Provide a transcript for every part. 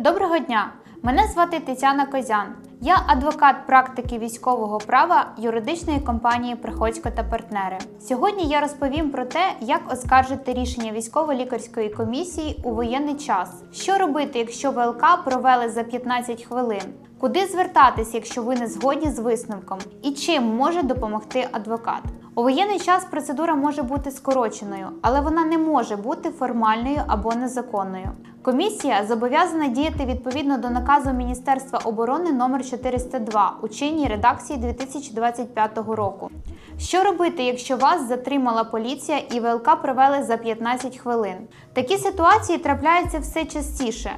Доброго дня! Мене звати Тетяна Козян. Я адвокат практики військового права юридичної компанії Приходько та партнери. Сьогодні я розповім про те, як оскаржити рішення військово-лікарської комісії у воєнний час, що робити, якщо ВЛК провели за 15 хвилин, куди звертатись, якщо ви не згодні з висновком, і чим може допомогти адвокат. У воєнний час процедура може бути скороченою, але вона не може бути формальною або незаконною. Комісія зобов'язана діяти відповідно до наказу Міністерства оборони номер 402 у чинній редакції 2025 року. Що робити, якщо вас затримала поліція і ВЛК провели за 15 хвилин? Такі ситуації трапляються все частіше.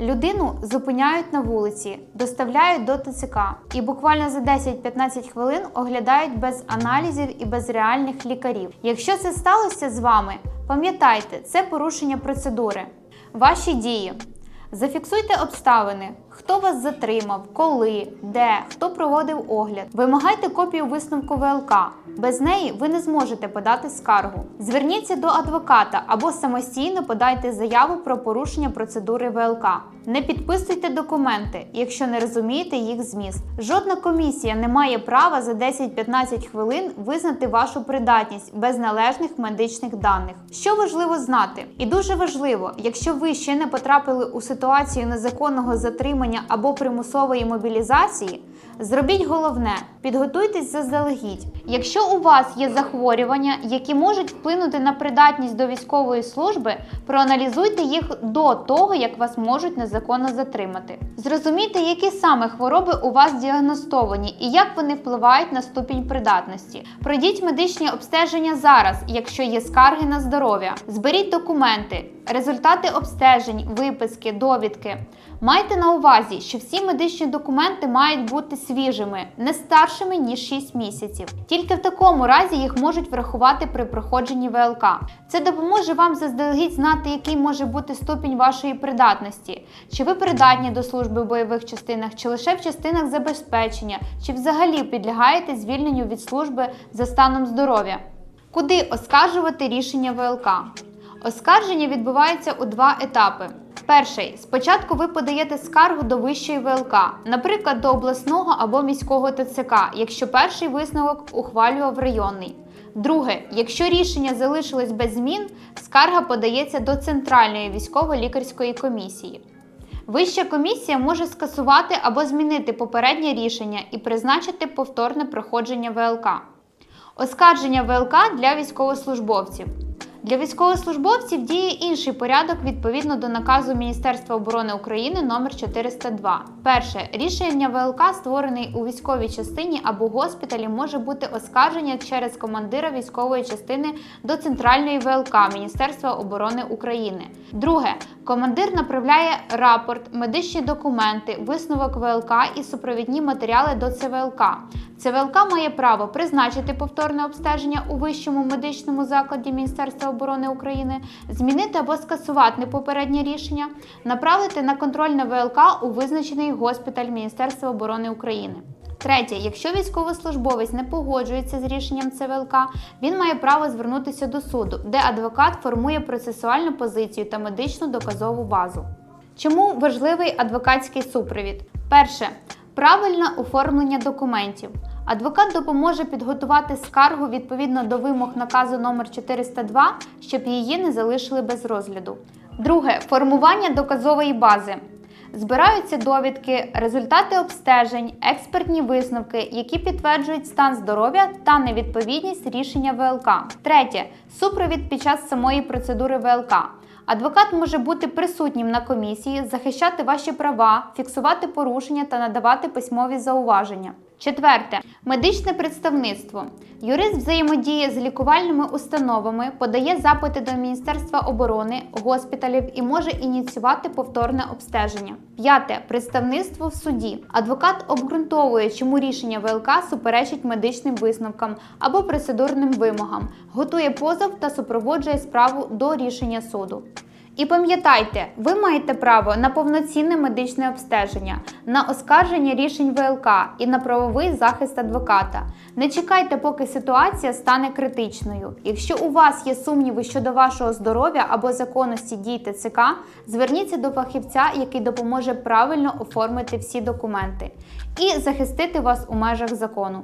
Людину зупиняють на вулиці, доставляють до ТЦК і буквально за 10-15 хвилин оглядають без аналізів і без реальних лікарів. Якщо це сталося з вами, пам'ятайте, це порушення процедури. Ваші дії. Зафіксуйте обставини, хто вас затримав, коли, де, хто проводив огляд. Вимагайте копію висновку ВЛК. Без неї ви не зможете подати скаргу. Зверніться до адвоката або самостійно подайте заяву про порушення процедури ВЛК. Не підписуйте документи, якщо не розумієте їх зміст. Жодна комісія не має права за 10-15 хвилин визнати вашу придатність без належних медичних даних. Що важливо знати, і дуже важливо, якщо ви ще не потрапили у ситуацію незаконного затримання або примусової мобілізації. Зробіть головне, підготуйтесь заздалегідь. Якщо у вас є захворювання, які можуть вплинути на придатність до військової служби, проаналізуйте їх до того, як вас можуть незаконно затримати. Зрозумійте, які саме хвороби у вас діагностовані і як вони впливають на ступінь придатності. Пройдіть медичні обстеження зараз, якщо є скарги на здоров'я. Зберіть документи, результати обстежень, виписки, довідки. Майте на увазі, що всі медичні документи мають бути свіжими, не старшими ніж 6 місяців. Тільки в такому разі їх можуть врахувати при проходженні ВЛК. Це допоможе вам заздалегідь знати, який може бути ступінь вашої придатності, чи ви придатні до служби в бойових частинах, чи лише в частинах забезпечення, чи взагалі підлягаєте звільненню від служби за станом здоров'я. Куди оскаржувати рішення ВЛК? Оскарження відбувається у два етапи. Перший спочатку ви подаєте скаргу до вищої ВЛК, наприклад, до обласного або міського ТЦК, якщо перший висновок ухвалював районний. Друге, якщо рішення залишилось без змін, скарга подається до Центральної військово-лікарської комісії. Вища комісія може скасувати або змінити попереднє рішення і призначити повторне проходження ВЛК. Оскарження ВЛК для військовослужбовців. Для військовослужбовців діє інший порядок відповідно до наказу Міністерства оборони України номер 402. Перше рішення ВЛК, створений у військовій частині або госпіталі, може бути оскарження через командира військової частини до центральної ВЛК Міністерства оборони України. Друге, командир направляє рапорт, медичні документи, висновок ВЛК і супровідні матеріали до ЦВЛК. ЦВЛК має право призначити повторне обстеження у вищому медичному закладі Міністерства оборони України, змінити або скасувати попереднє рішення, направити на контрольне ВЛК у визначений госпіталь Міністерства оборони України. Третє, якщо військовослужбовець не погоджується з рішенням ЦВЛК, він має право звернутися до суду, де адвокат формує процесуальну позицію та медичну доказову базу. Чому важливий адвокатський супровід? Перше правильне оформлення документів. Адвокат допоможе підготувати скаргу відповідно до вимог наказу номер 402, щоб її не залишили без розгляду. Друге формування доказової бази. Збираються довідки, результати обстежень, експертні висновки, які підтверджують стан здоров'я та невідповідність рішення ВЛК. Третє супровід під час самої процедури ВЛК. Адвокат може бути присутнім на комісії, захищати ваші права, фіксувати порушення та надавати письмові зауваження. Четверте медичне представництво. Юрист взаємодіє з лікувальними установами, подає запити до Міністерства оборони, госпіталів і може ініціювати повторне обстеження. П'яте представництво в суді. Адвокат обґрунтовує, чому рішення ВЛК суперечить медичним висновкам або процедурним вимогам, готує позов та супроводжує справу до рішення суду. І пам'ятайте, ви маєте право на повноцінне медичне обстеження, на оскарження рішень ВЛК і на правовий захист адвоката. Не чекайте, поки ситуація стане критичною. Якщо у вас є сумніви щодо вашого здоров'я або законності дій ТЦК, зверніться до фахівця, який допоможе правильно оформити всі документи і захистити вас у межах закону.